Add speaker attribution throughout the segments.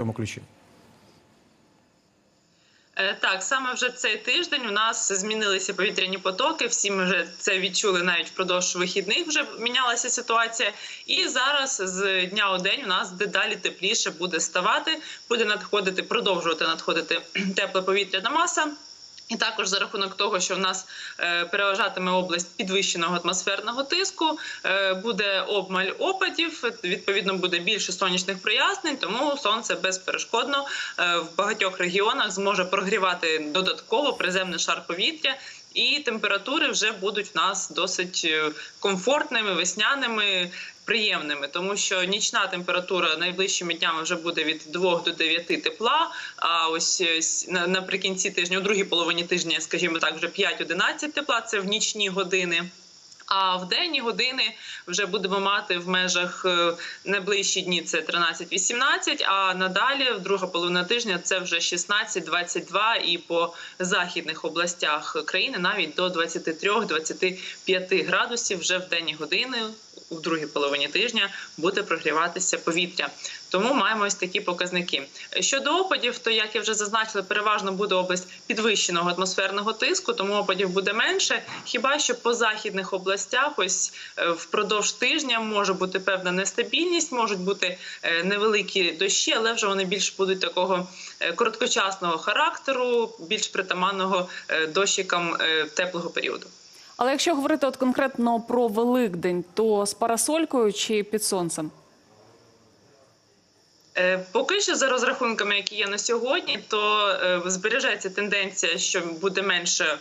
Speaker 1: цьому ключі?
Speaker 2: Е, Так, саме вже цей тиждень у нас змінилися повітряні потоки. Всі ми вже це відчули навіть впродовж вихідних. Вже мінялася ситуація. І зараз з дня у день у нас дедалі тепліше буде ставати, буде надходити, продовжувати надходити тепле повітряна маса. І також за рахунок того, що в нас е, переважатиме область підвищеного атмосферного тиску, е, буде обмаль опадів. Відповідно, буде більше сонячних прояснень, тому сонце безперешкодно е, в багатьох регіонах зможе прогрівати додатково приземний шар повітря. І температури вже будуть в нас досить комфортними, весняними, приємними, тому що нічна температура найближчими днями вже буде від 2 до 9 тепла. А ось на- наприкінці тижня, у другій половині тижня, скажімо так, вже 5-11 тепла. Це в нічні години. А в денні години вже будемо мати в межах е, найближчі дні це 13-18, а надалі, в друга половина тижня, це вже 16-22 і по західних областях країни навіть до 23-25 градусів вже в денні години. У другій половині тижня буде прогріватися повітря, тому маємо ось такі показники. Щодо опадів, то як я вже зазначила, переважно буде область підвищеного атмосферного тиску, тому опадів буде менше. Хіба що по західних областях, ось е, впродовж тижня може бути певна нестабільність, можуть бути е, невеликі дощі, але вже вони більш будуть такого е, короткочасного характеру, більш притаманного дощикам теплого періоду.
Speaker 3: Але якщо говорити от конкретно про Великдень, то з парасолькою чи під сонцем?
Speaker 2: Е, Поки що за розрахунками, які є на сьогодні, то е, збережеться тенденція, що буде менше.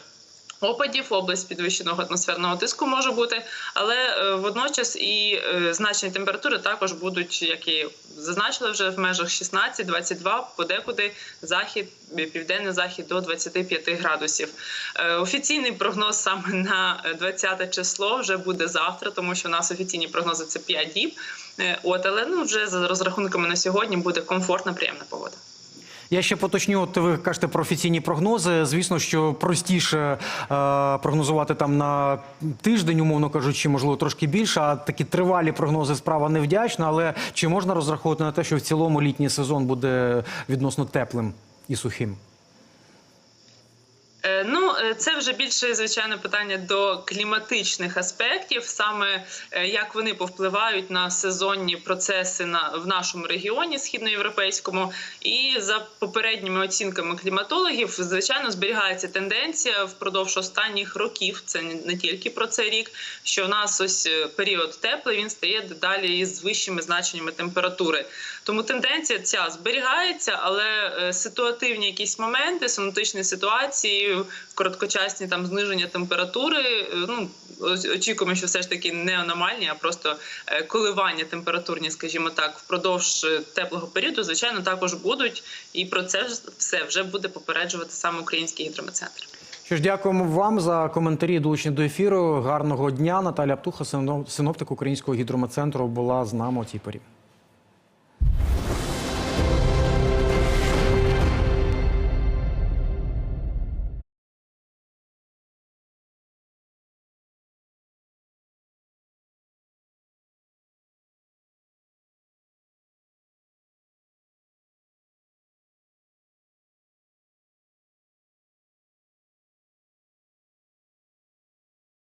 Speaker 2: Опадів, область підвищеного атмосферного тиску може бути, але е, водночас і е, значні температури також будуть, як і зазначили вже в межах 16-22, подекуди захід, е, південний захід до 25 градусів. Офіційний прогноз саме на е, 20 число вже буде завтра, тому що у нас офіційні прогнози це 5 діб. От, але ну вже за розрахунками на сьогодні буде комфортна, приємна погода.
Speaker 1: Я ще поточню, от ви кажете про офіційні прогнози. Звісно, що простіше е, прогнозувати там на тиждень, умовно кажучи, можливо, трошки більше. А такі тривалі прогнози справа невдячна. Але чи можна розраховувати на те, що в цілому літній сезон буде відносно теплим і сухим?
Speaker 2: Е, Ну, це вже більше звичайно питання до кліматичних аспектів, саме е, як вони повпливають на сезонні процеси на в нашому регіоні східноєвропейському. І за попередніми оцінками кліматологів, звичайно, зберігається тенденція впродовж останніх років. Це не- тільки про цей рік, що в нас ось е, період теплий він стає дедалі із вищими значеннями температури. Тому тенденція ця зберігається, але е, ситуативні якісь моменти, синоптичні ситуації, короткочасні там зниження температури. е, Ну очікуємо, що все ж таки не аномальні, а просто е, коливання температурні, скажімо так, впродовж е, теплого періоду, звичайно, також будуть. І про це все вже буде попереджувати саме український гідрометцентр.
Speaker 1: Що ж, дякуємо вам за коментарі долучені до ефіру. Гарного дня. Наталя Птуха, синоптик Українського гідрометцентру, була з нами у цій порі.